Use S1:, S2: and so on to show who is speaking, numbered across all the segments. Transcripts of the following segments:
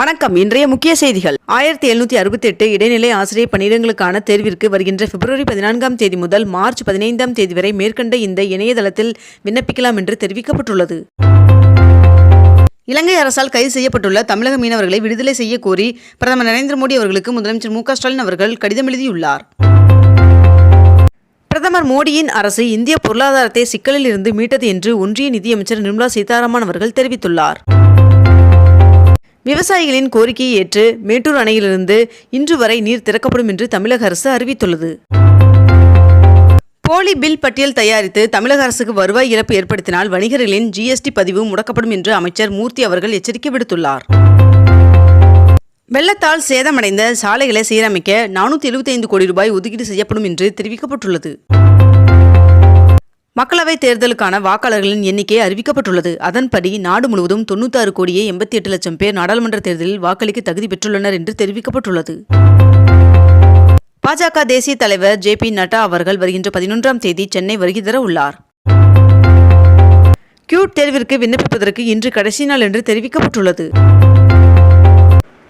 S1: வணக்கம். இன்றைய முக்கிய செய்திகள். ஆயிரத்தி எழுநூத்தி அறுபத்தி எட்டு இடைநிலை ஆசிரியர் பணியிடங்களுக்கான தேர்விற்கு வருகின்ற பிப்ரவரி பதினான்காம் தேதி முதல் மார்ச் பதினைந்தாம் தேதி வரை மேற்கண்ட இந்த இணையதளத்தில் விண்ணப்பிக்கலாம் என்று தெரிவிக்கப்பட்டுள்ளது. இலங்கை அரசால் கைது செய்யப்பட்டுள்ள தமிழக மீனவர்களை விடுதலை செய்ய கோரி பிரதமர் நரேந்திர மோடி அவர்களுக்கு முதலமைச்சர் மு ஸ்டாலின் அவர்கள் கடிதம் எழுதியுள்ளார். பிரதமர் மோடியின் அரசு இந்திய பொருளாதாரத்தை சிக்கலில் இருந்து மீட்டது என்று ஒன்றிய நிதியமைச்சர் நிர்மலா சீதாராமன் அவர்கள் தெரிவித்துள்ளார். விவசாயிகளின் கோரிக்கையை ஏற்று மேட்டூர் அணையிலிருந்து இன்று வரை நீர் திறக்கப்படும் என்று தமிழக அரசு அறிவித்துள்ளது. போலி பில் பட்டியல் தயாரித்து தமிழக அரசுக்கு வருவாய் இழப்பு ஏற்படுத்தினால் வணிகர்களின் ஜிஎஸ்டி பதிவு முடக்கப்படும் என்று அமைச்சர் மூர்த்தி அவர்கள் எச்சரிக்கை விடுத்துள்ளார். வெள்ளத்தால் சேதமடைந்த சாலைகளை சீரமைக்க நானூற்றி எழுபத்தைந்து கோடி ரூபாய் ஒதுக்கீடு செய்யப்படும் என்று தெரிவிக்கப்பட்டுள்ளது. மக்களவைத் தேர்தலுக்கான வாக்காளர்களின் எண்ணிக்கை அறிவிக்கப்பட்டுள்ளது. அதன்படி நாடு முழுவதும் தொண்ணூத்தாறு கோடியே எண்பத்தி எட்டு லட்சம் பேர் நாடாளுமன்ற தேர்தலில் வாக்களிக்க தகுதி பெற்றுள்ளனர் என்று தெரிவிக்கப்பட்டுள்ளது. பாஜக தேசிய தலைவர் ஜே பி நட்டா அவர்கள் வருகின்ற பதினொன்றாம் தேதி சென்னை வருகை தர உள்ளார். கியூட் தேர்விற்கு விண்ணப்பிப்பதற்கு இன்று கடைசி நாள் என்று தெரிவிக்கப்பட்டுள்ளது.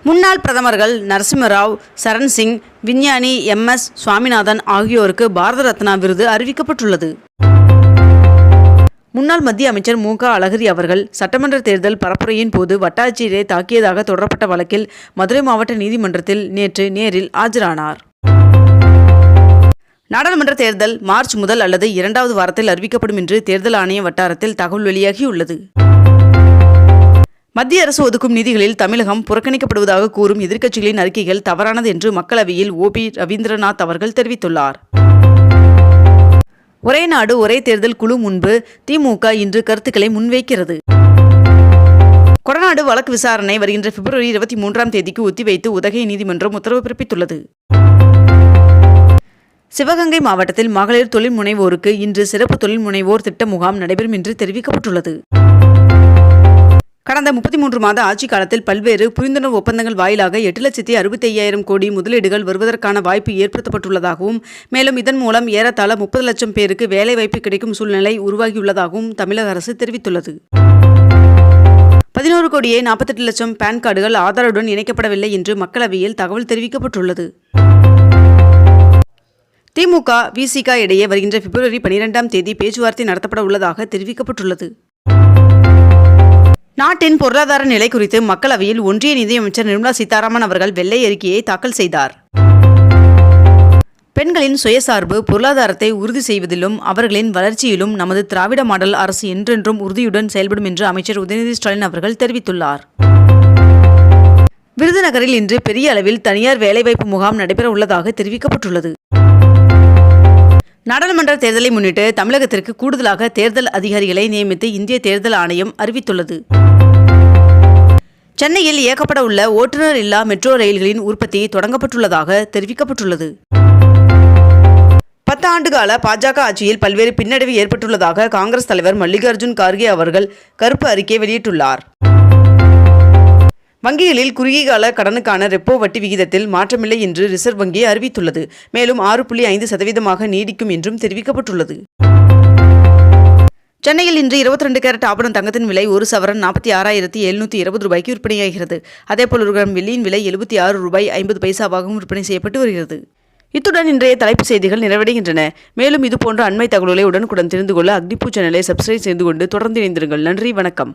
S1: முன்னாள் பிரதமர்கள் நரசிம்மராவ் சரண் சிங் விஞ்ஞானி எம் எஸ் சுவாமிநாதன் ஆகியோருக்கு பாரத ரத்னா விருது அறிவிக்கப்பட்டுள்ளது. முன்னாள் மத்திய அமைச்சர் மு. க. அழகிரி அவர்கள் சட்டமன்ற தேர்தல் பரப்புரையின் போது வட்டாட்சியரை தாக்கியதாக தொடரப்பட்ட வழக்கில் மதுரை மாவட்ட நீதிமன்றத்தில் நேற்று நேரில் ஆஜரானார். நாடாளுமன்ற தேர்தல் மார்ச் முதல் அல்லது இரண்டாவது வாரத்தில் அறிவிக்கப்படும் என்று தேர்தல் ஆணைய வட்டாரத்தில் தகவல் வெளியாகியுள்ளது. மத்திய அரசு ஒதுக்கும் நிதிகளில் தமிழகம் புறக்கணிக்கப்படுவதாக கூறும் எதிர்க்கட்சிகளின் அறிக்கைகள் தவறானது என்று மக்களவையில் ஓ. பி. ரவீந்திரநாத் அவர்கள் தெரிவித்துள்ளார். ஒரே நாடு ஒரே தேர்தல் குழு முன்பு திமுக இன்று கருத்துக்களை முன்வைக்கிறது. கொடநாடு வழக்கு விசாரணை வருகின்ற பிப்ரவரி இருபத்தி மூன்றாம் தேதிக்கு ஒத்திவைத்து உதகை நீதிமன்றம் உத்தரவு பிறப்பித்துள்ளது. சிவகங்கை மாவட்டத்தில் மகளிர் தொழில் முனைவோருக்கு இன்று சிறப்பு தொழில் முனைவோர் திட்ட முகாம் நடைபெறும் என்று தெரிவிக்கப்பட்டுள்ளது. கடந்த முப்பத்தி மூன்று மாத ஆட்சி காலத்தில் பல்வேறு புரிந்துணர்வு ஒப்பந்தங்கள் வாயிலாக எட்டு லட்சத்தி அறுபத்தி ஐயாயிரம் கோடி முதலீடுகள் வருவதற்கான வாய்ப்பு ஏற்படுத்தப்பட்டுள்ளதாகவும் மேலும் இதன் மூலம் ஏறத்தாழ முப்பது லட்சம் பேருக்கு வேலைவாய்ப்பு கிடைக்கும் சூழ்நிலை உருவாகியுள்ளதாகவும் தமிழக அரசு தெரிவித்துள்ளது. பதினோரு கோடியே நாற்பத்தெட்டு லட்சம் பான் கார்டுகள் ஆதாருடன் இணைக்கப்படவில்லை என்று மக்களவையில் தகவல் தெரிவிக்கப்பட்டுள்ளது. திமுக விசிக இடையே வருகின்ற பிப்ரவரி பனிரெண்டாம் தேதி பேச்சுவார்த்தை நடத்தப்பட உள்ளதாக தெரிவிக்கப்பட்டுள்ளது. நாட்டின் பொருளாதார நிலை குறித்து மக்களவையில் ஒன்றிய நிதியமைச்சர் நிர்மலா சீதாராமன் அவர்கள் வெள்ளை அறிக்கையை தாக்கல் செய்தார். பெண்களின் சுயசார்பு பொருளாதாரத்தை உறுதி செய்வதிலும் அவர்களின் வளர்ச்சியிலும் நமது திராவிட மாடல் அரசு என்றென்றும் உறுதியுடன் செயல்படும் என்று அமைச்சர் உதயநிதி ஸ்டாலின் அவர்கள் தெரிவித்துள்ளார். விருதுநகரில் இன்று பெரிய அளவில் தனியார் வேலைவாய்ப்பு முகாம் நடைபெற உள்ளதாக தெரிவிக்கப்பட்டுள்ளது. நாடாளுமன்ற தேர்தலை முன்னிட்டு தமிழகத்திற்கு கூடுதலாக தேர்தல் அதிகாரிகளை நியமித்து இந்திய தேர்தல் ஆணையம் அறிவித்துள்ளது. சென்னையில் இயக்கப்பட உள்ள ஓட்டுநர் இல்லா மெட்ரோ ரயில்களின் உற்பத்தி தொடங்கப்பட்டுள்ளதாக தெரிவிக்கப்பட்டுள்ளது. பத்து ஆண்டுகால பாஜக ஆட்சியில் பல்வேறு பின்னடைவு ஏற்பட்டுள்ளதாக காங்கிரஸ் தலைவர் மல்லிகார்ஜுன் கார்கே அவர்கள் கருப்பு அறிக்கை வெளியிட்டுள்ளார். வங்கிகளில் குறுகிய கால கடனுக்கான ரெப்போ வட்டி விகிதத்தில் மாற்றமில்லை என்று ரிசர்வ் வங்கி அறிவித்துள்ளது. மேலும் ஆறு புள்ளி ஐந்து சதவீதமாக நீடிக்கும் என்றும் தெரிவிக்கப்பட்டுள்ளது. சென்னையில் இன்று இருபத்தி ரெண்டு கேரட் ஆபணம் தங்கத்தின் விலை ஒரு சவரன் நாற்பத்தி ஆறாயிரத்தி எழுநூற்றி இருபது ரூபாய்க்கு விற்பனையாகிறது. அதேபோல் ஒரு கிராம் வெள்ளியின் விலை எழுபத்தி ஆறு ரூபாய் ஐம்பது பைசாவாகவும் விற்பனை செய்யப்பட்டு வருகிறது. இத்துடன் இன்றைய தலைப்புச் செய்திகள் நிறைவடைகின்றன. மேலும் இதுபோன்ற அண்மை தகவல்களை உடனுக்குடன் தெரிந்து கொள்ள அக்னிபூ சேனலை சப்ஸ்கிரைப் செய்து கொண்டு தொடர்ந்து இணைந்திருங்கள். நன்றி வணக்கம்.